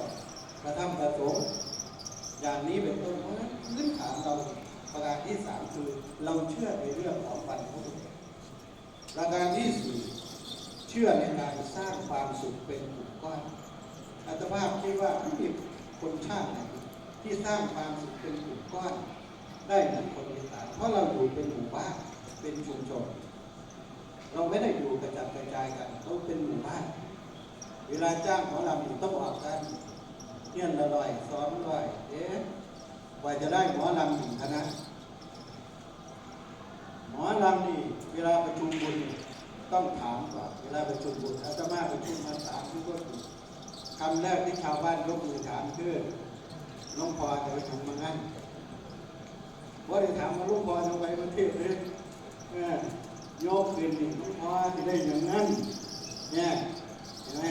จ้ากระทำประสงค์อย่างนี้เป็นต้นเพราะฉะนั้นพื้นฐานเราประการที่สามคือเราเชื่อในเรื่องของปันพุทธประการที่สี่เชื่อในการสร้างความสุขเป็นกลุ่มก้อนอัตภาพคิดว่าไม่มีคนชาติไหนที่สร้างความสุขเป็นกลุ่มก้อน ได้เหมือนคนอีสานเพราะเราอยู่เป็นหมู่บ้านเป็นชุมชน เราไม่ได้อยู่กระจัดกระจายกันเราเป็นหมู่บ้าน วลาจ้างหมอลำนี่ต้องออกกันเงี้ยนละลอยซ้อมลอยเอ๊ะกว่าจะได้หมอลำหนึ่งคณะหมอลำนี่เวลาประชุมบุญต้องถามก่อนเวลาประชุมบุญอาตมาประชุมมาสามทุกคนคำแรกที่ชาวบ้านยกมือถามคือน้องพอจะไปทำมางั้นว่าได้ถามมาลุงพอจะไปประเทศเลยเออยกขึ้นนี่ลุงพอจะได้อย่างนั้นเนี่ยเห็นไหม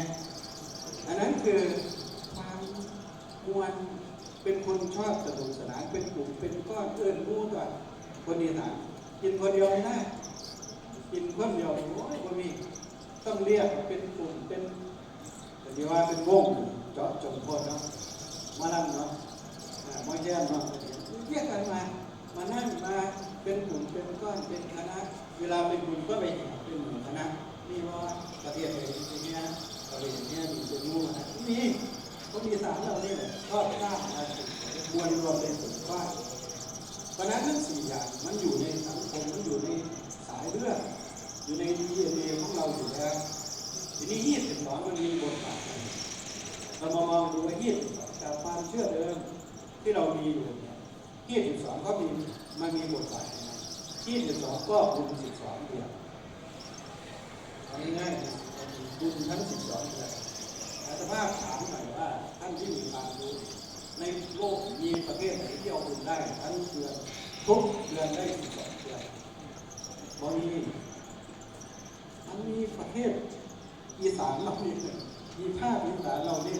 อันนั้นคือความมวลเป็นคนชอบสนุกสนานเป็นกลุ่มเป็นก้อนเอื้อนรู้ก่อนคนอีสานกินคนเดียวไม่ได้กินคนเดียวโอ้ยบ่มีต้องเรียกเป็นกลุ่มเป็นแต่ที่ว่าเป็นวงเจาะจงคนเนาะมานั่งเนาะมาแย่เนาะเรียกกันมา มานั่งมาเป็นกลุ่มเป็นก้อนเป็นคณะ เวลาเป็นกลุ่มก็ไปเป็นหมู่คณะนี่ว่าประเทศไหนที่เนี้ย อะไรอย่างเงี้ยมีเป็นงูนนะมีเขามีสารเราเนี่ยก็สร้างมาบวนรวมเป็นผลว่าเพราะนั้นทั้งสี่อย่างมันอยู่ในสังคมมันอยู่ในสายเลือดอยู่ในดีเอ็นเอของเราอยู่แล้วทีนี้ยี่สิบสองมันมีบทบาทเรามามองดูว่ายี่สิบสองจากความเชื่อเดิมที่เรามีอยู่เนี่ยยี่สิบสองก็มีมันมีบทบาทยี่สิบสองก็คูณสิบสองเดือนเอาง่ายๆ บุญทั้งสิบสองเดือาตมาถามหน่อยว่าท่านที่มีความรู้ในโลกมีประเทศไหนที่เอาบุญได้ทั้งเดือนทุกเดือนได้สิบสองเดือนบ่มีมันมีประเทศอีสานเรานี่ยมีภาคอีสานเราเนี่ย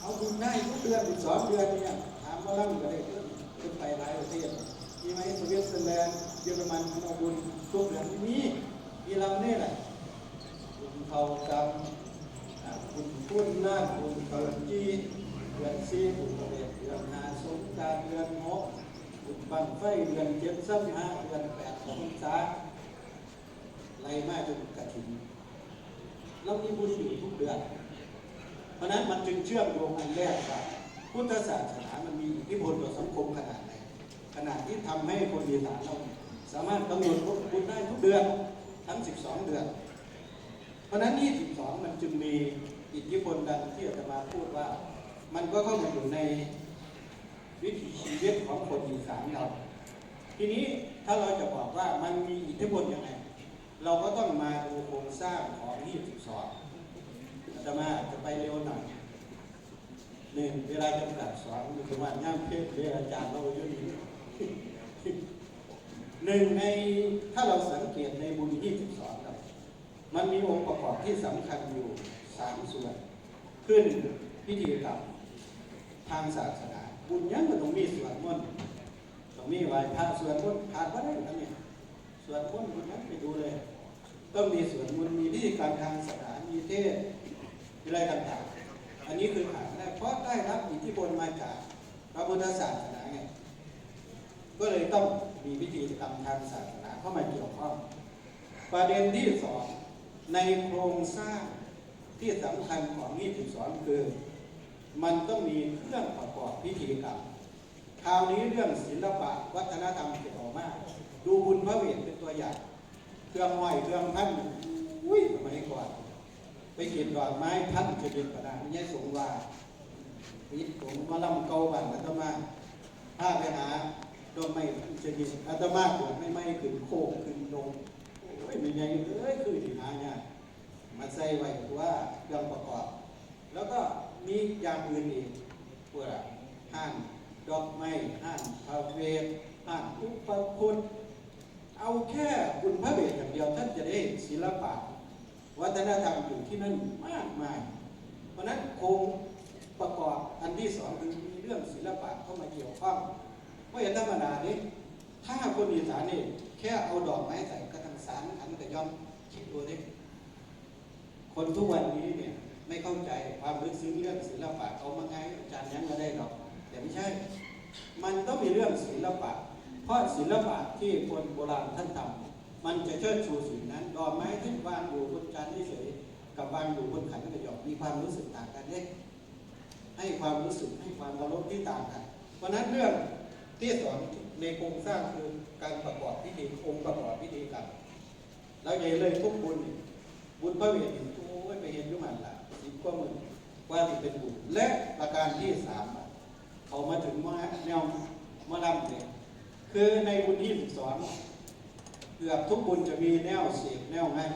เอาบุญได้ทุกเดือนสิบสองเดือนเนี่ยถามว่าล่ำก็ได้ขึ้นขึ้นไปหลายประเทศมีไหมสวีเซอร์แลนด์เยอรมันเอาบุญทุกเดือนมีมีเราเนี่ยแหละ เขากำคุณพูดน่าคุณเกิดจีเดือนสี่คุณเดือนเดือนหาสงการเดือนหกคุณบังไฟเดือนเจ็ดสัมห้าเดือนแปดของพรรษาไล่มาจนกระถิ่นเรามีบุญอยู่ทุกเดือน เพราะนั้นมันจึงเชื่อมโยงอันแรกว่าพุทธศาสนามันมีอิทธิพลต่อสังคมขนาดไหนขนาดที่ทำให้คนอีสานเราสามารถกำหนดบุญได้ทุกเดือนทั้ง 12 เดือน เพราะฉะนั้น 22 มันจึงมีอิทธิพลดังที่อาตมาพูดว่า มันก็เข้ามาอยู่ในวิถีชีวิตของคนอีสานเรา ทีนี้ถ้าเราจะบอกว่ามันมีอิทธิพลยังไง เราก็ต้องมาดูโครงสร้างของ 22 อาตมาจะไปเร็วหน่อยหนึ่งเวลาจำกัดสอนคือว่าย่ามเพศเรียนอาจารย์เราอยู่นี่หนึ่งในถ้าเราสังเกตในบุญ22ครับ มันมีองค์ประกอบที่สำคัญอยู่สามส่วนคือหนึ่งพิธีกรรมทางศาสนาบุญยังมันต้องมีสวดมนต์ต้องมีไหว้พระสวดมนต์ขาดไม่ได้ทั้งนี้สวดมนต์บุญยังไปดูเลย ต้องมีสวดมนต์มีพิธีกรรมทางศาสนามีเทศมีอะไรต่างๆอันนี้คือขาดไม่ได้เพราะได้รับอิทธิพลมาจากพระพุทธศาสนาไงก็เลยต้องมีพิธีกรรมทางศาสนาเข้ามาเกี่ยวข้องประเด็นที่สอง ในโครงสร้างที่สำคัญของ22คือ มันต้องมีเครื่องประกอบพิธีกรรมคราวนี้เรื่องศิลปะวัฒนธรรมเกี่ยวมาก ดูบุญพระเวทเป็นตัวอย่าง เครื่องไห้เครื่องพันอุ้ยสมัยก่อน ไปเก็บดอกไม้พันจะเป็นประดานนี่สงว่าวิทย์ผมมาลำเกาบันอาตมาถ้าไปหาดอกไม้พันจะมีอาตมาปวดไม่ไม่ขึ้นโคกขึ้นลง้ยไม่ใหญ่เอ้ยคือที่หายากมาใส่ไว้ว่าเครื่องประกอบ แล้วก็มีอย่างอื่นอีกพวกห้างดอกไม้ห้างพาเวทห้างอุปคุณเอาแค่บุญพระเวทอย่างเดียวท่านจะได้ศิลปะ วัฒนธรรมอยู่ที่นั่นมากมาย เพราะนั้นคงประกอบอันที่สองคือมีเรื่องศิลปะเข้ามาเกี่ยวข้องเพราะอย่างธรรมดานี้ถ้าคนอีสานนี่แค่เอาดอกไม้ใส่ารขันกระย่อมคิดดูดิคนทุกวันนี้เนี่ยไม่เข้าใจความลึกซึ้งเรื่องศิลปะเอามาไงอาจารย์ยังก็ได้หรอกแต่ไม่ใช่ มันต้องมีเรื่องศิลปะ เพราะศิลปะที่คนโบราณท่านทำมันจะเชิดชูสิ่งนั้นดอกไม้ที่วางอยู่บนจานเฉยกับวางอยู่บนขันกระจกมีความรู้สึกต่างกันเล็กให้ความรู้สึกให้ความเคารพที่ต่างกันเพราะฉะนั้นเรื่องที่สอนในโครงสร้างคือการประกอบพิธีองค์ประกอบพิธีกรรม เราใหญ่เลยทุกบุญบุญพระเวทนี่โอ้ยไปเห็นยุมันละสิบกว่าหมื่นว่าที่เป็นบุญและประการที่สามเขามาถึงมาแนวมาลำเนี่ยคือในบุญที่สิบสองเกือบทุกบุญจะมีแนวเสียงแนวง่าย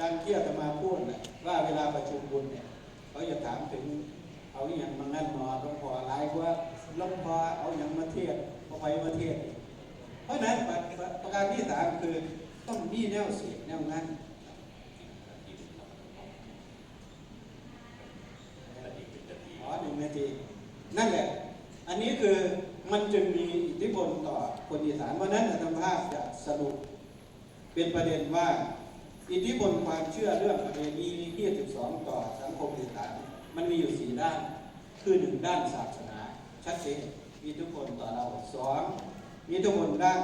ดังที่อาตมาพูดแหละว่าเวลาประชุมบุญเนี่ยเขาจะถามถึงเอาอย่างมานั่นมาหลวงพ่อหลายว่าหลวงพ่อเอาอย่างมาเทียบเอาไปมาเทียบเพราะนั้นประการที่สามคือ ต้องมีแนวเสียแนวงั้นอ๋อหนึ่งนาทีนั่นแหละ อันนี้คือมันจึงมีอิทธิพลต่อคนอีสานเพราะนั้นอาตมาภาพจะสรุปเป็นประเด็นว่า อิทธิพลความเชื่อเรื่องประเพณีที่12ต่อสังคมอีสานมันมีอยู่สี่ด้าน คือหนึ่งด้านศาสนา ชัดเจนมีทุกคนต่อเราสองมีทุกคนด้าน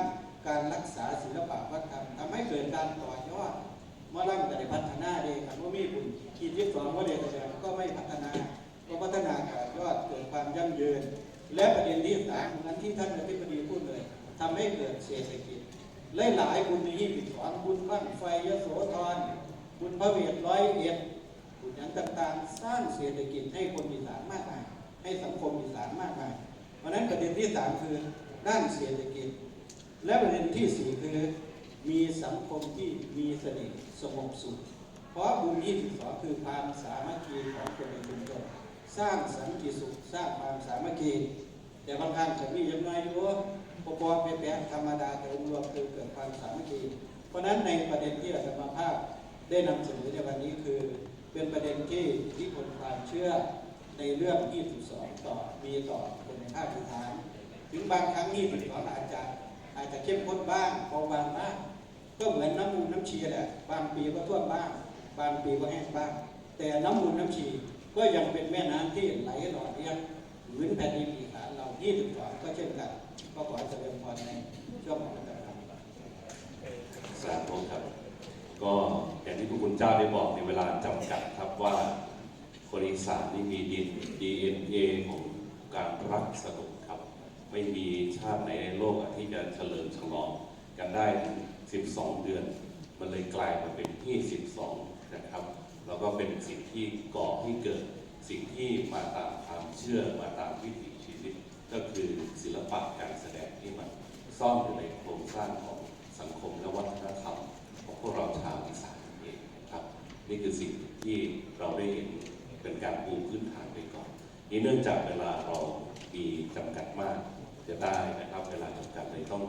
การรักษาศิลปะวัฒนธรรมทำให้เกิดการต่อยอดเมื่อร่ำก็ได้พัฒนาเด็กว่ามีบุญขีดที่สองว่าเด็กแสดงก็ไม่พัฒนาก็พัฒนาการยอดเกิดความยั่งยืน และประเด็นที่สามนั้นที่ท่านอธิบดีพูดเลยทำให้เกิดเศรษฐกิจหลายๆบุญที่ผิดสอนบุญบ้างไฟยโสธรบุญพระเวทร้อยเอ็ดบุญอย่างต่างๆ สร้างเศรษฐกิจให้คนอีสานมากมายให้สังคมอีสานมากมายเพราะฉะนั้นประเด็นที่สามคือด้านเศรษฐกิจ และประเด็นที่สี่คือมีสังคมที่มีเสน่ห์สงบสุข เพราะบุญที่สิบสองคือความสามัคคีของคนในชุมชนสร้างสันติสุขสร้างความสามัคคี แต่บางครั้งจะมียังไงอยู่ปปแปะๆธรรมดาแต่รวมคือเกิดความสามัคคี เพราะฉะนั้นในประเด็นที่อาจารย์ภาพได้นำเสนอในวันนี้คือ เป็นประเด็นที่ที่คนความเชื่อในเรื่อง 22 ต่อมีต่อคนในภาคพื้นฐาน ถึงบางครั้ง22อาจจะ อาจจะเข้มข้นบ้างเบาบางบ้างก็เหมือนน้ำมูลน้ำชีแหละบางปีก็ท่วมบ้าง บางปีก็แห้งบ้าง แต่น้ำมูลน้ำชีก็ยังเป็นแม่น้ำที่ไหลหล่อเลี้ยงพื้นแผ่นดินอีสานเรา22ก็เช่นกัน ก็ขอเจริญพรในช่วงของการทำสาธุครับ ก็อย่างที่พระคุณเจ้าได้บอกในเวลาจำกัดครับว่าคนอีสานนี่มีดิน DNA ของการรักสนุก ไม่มีชาติไหนในโลกที่จะเฉลิมฉลองกันได้ถึง12 เดือน มันเลยกลายมาเป็นที่ 12 นะครับ แล้วก็เป็นสิ่งที่ก่อให้เกิดสิ่งที่มาตามความเชื่อมาตามวิถีชีวิต ก็คือศิลปะการแสดงที่มันซ่อนอยู่ในโครงสร้างของสังคมและวัฒนธรรมของพวกเราชาวอีสานเองนะครับ นี่คือสิ่งที่เราได้เห็นเป็นการปูพื้นฐานไปก่อน นี่เนื่องจากเวลาเรามีจำกัดมาก จะได้นะครับเวลาจำกัดเลยต้อง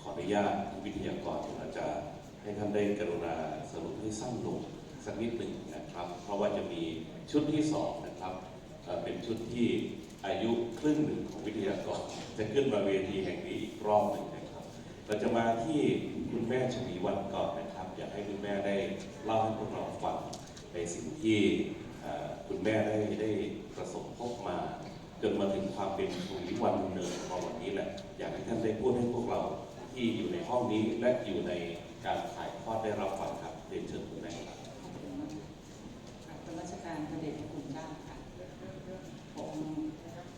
ขออนุญาตท่านวิทยากรอาจจะให้ท่านได้กรุณาสรุปให้สั้นลงสักนิดหนึ่งนะครับ เพราะว่าจะมีชุดที่สองนะครับเป็นชุดที่อายุครึ่งหนึ่งของวิทยากร จะขึ้นมาเวทีแห่งนี้อีกรอบหนึ่งนะครับ เราจะมาที่คุณแม่ชวีวันก่อนนะครับ อยากให้คุณแม่ได้เล่าให้พวกเราฟังในสิ่งที่คุณแม่ได้ได้ประสบพบมา จนมาถึงความเป็นชวีวันเนินของวันนี้แหละ อยากให้ท่านได้พูดให้พวกเราที่อยู่ในห้องนี้และอยู่ในการถ่ายทอดได้รับฟังครับเรียนเชิญคุณแม่ครับ กรรมราชการพระเดชพระคุณเจ้าค่ะผม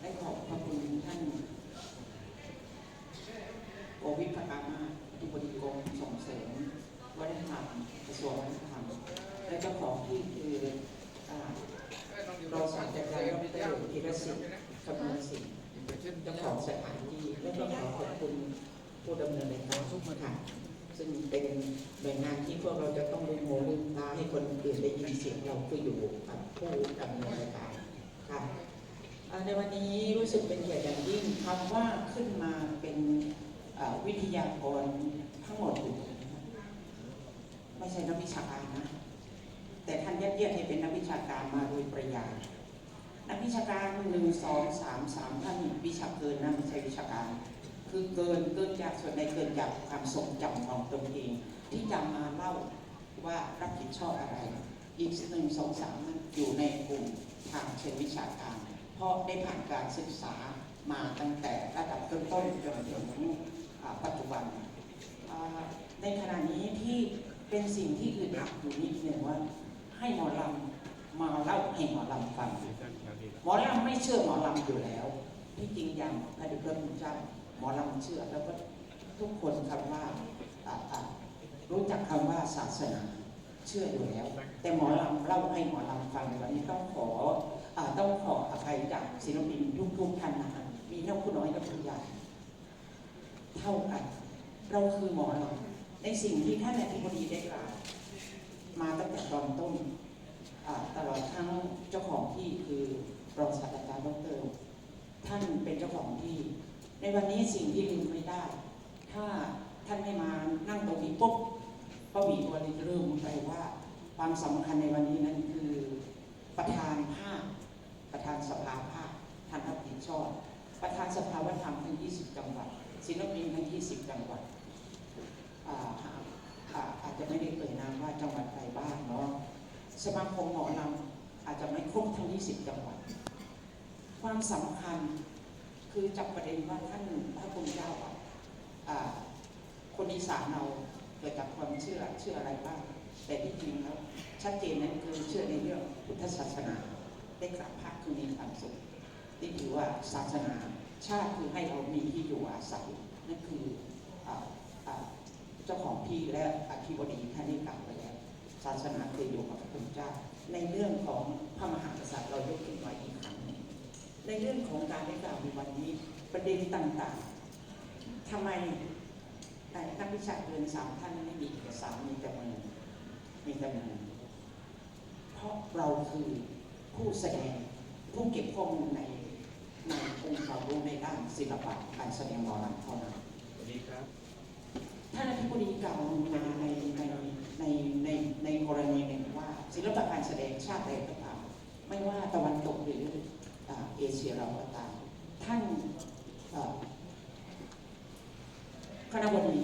ได้ขอบพระคุณท่านโอวิทย์พกามาอธิบดีกรมส่งเสริมวัฒนธรรมกระทรวงวัฒนธรรม และเจ้าของที่คืออ่ารองศาสตราจารย์ดรธีรศิษฐ์คำนวณสินเจ้าของ สถานที่และก็ขอขอบคุณผู้ดำเนินรายการทุกท่านซึ่งเป็นหน่วยงานที่พวกเราจะต้องลืมหูลืมตาให้คนอื่นได้ยินเสียงเราคืออยู่กับผู้ดำเนินรายการค่ะในวันนี้รู้สึกเป็นเกียรติอย่างยิ่งคำว่าขึ้นมาเป็นวิทยากรทั้งหมดอยู่ไม่ใช่นักวิชาการนะ แต่ท่านยัดเยียดให้เป็นนักวิชาการมาโดยปริยาย นักวิชาการหนึ่งสองสามสามท่านวิชาเกินนะไม่ใช่วิชาการ คือเกินเกินจากส่วนในเกินจากความทรงจำของตนเอง ที่จะมาเล่าว่ารับผิดชอบอะไร อีกหนึ่งสองสามนั้นอยู่ในกลุ่มทางเชิงวิชาการ เพราะได้ผ่านการศึกษามาตั้งแต่ระดับต้นๆจนถึงปัจจุบัน ในขณะนี้ที่เป็นสิ่งที่อึดอัดอยู่นิดหนึ่งว่าให้หมอลำมาเล่าให้หมอลำฟัง หมอลำไม่เชื่อหมอลำอยู่แล้วที่จริงอย่างพระเดชพระคุณเจ้าหมอลำเชื่อแล้วก็ทุกคนคำว่าอ่ารู้จักคำว่าศาสนาเชื่ออยู่แล้ว แต่หมอลำเล่าให้หมอลำฟังวันนี้ต้องขออต้องขออภัยจากศิลปินทุกๆท่านนะคะมีทั้งผู้น้อยและผู้ใหญ่เท่ากัน เราคือหมอลำในสิ่งที่ท่านอธิบดีได้กล่าวมาตั้งแต่ตอนต้นตลอดทั้งเจ้าของที่คือ รองศาสตราจารย์ดรท่านเป็นเจ้าของที่ ในวันนี้สิ่งที่ลืมไม่ได้ ถ้าท่านไม่มานั่งตรงนี้ปุ๊บก็มีตัวลิเริ่มไปว่า ความสำคัญในวันนี้นั้นคือประธานภาคประธานสภาภาคท่านรับผิดชอบ ประธานสภาวัฒนธรรมทั้ง 20 จังหวัดศิลปินทั้ง 20 จังหวัดอาอ่าอาจจะไม่ได้เอ่ยนามว่าจังหวัดใดบ้างเนาะสมาคมหมอลำอาจจะไม่ครบทั้ง 20 จังหวัด ความสำคัญคือจับประเด็นว่าท่านพระคุณเจ้าคนอีสานเราเกิดจากความเชื่อเชื่ออะไรบ้าง แต่ที่จริงแล้วชัดเจนนั้นคือเชื่อในเรื่องพุทธศาสนาได้กราบพระคือมีความสุขนี่ถือว่าศาสนาชาติคือให้เรามีที่อยู่อาศัยนั่นคือออเจ้าของที่และอธิบดีท่านได้กล่าวไปแล้วศาสนาคยออยู่กับพระคุณเจ้า ในเรื่องของพระมหากษัตริย์เรายกขึ้นมาอีกครั้ง ในเรื่องของการได้กล่าวในวันนี้ประเด็นต่างๆทำไมแต่นักวิชาการสามท่านไม่มีเอกสารมีแต่มือมีแต่มือเพราะเราคือผู้แสดงผู้เก็บข้อมูลในในองค์ความรู้ในด้านศิลปะการแสดงหมอลำเท่านั้นสวัสดีครับท่านอธิบดีกล่าวมาในในในในในกรณีหนึ่งว่าศิลปะการแสดงชาติใดก็ตามไม่ว่าตะวันตกหรืออ่า เอเชียเราก็ตามท่านคณะบดี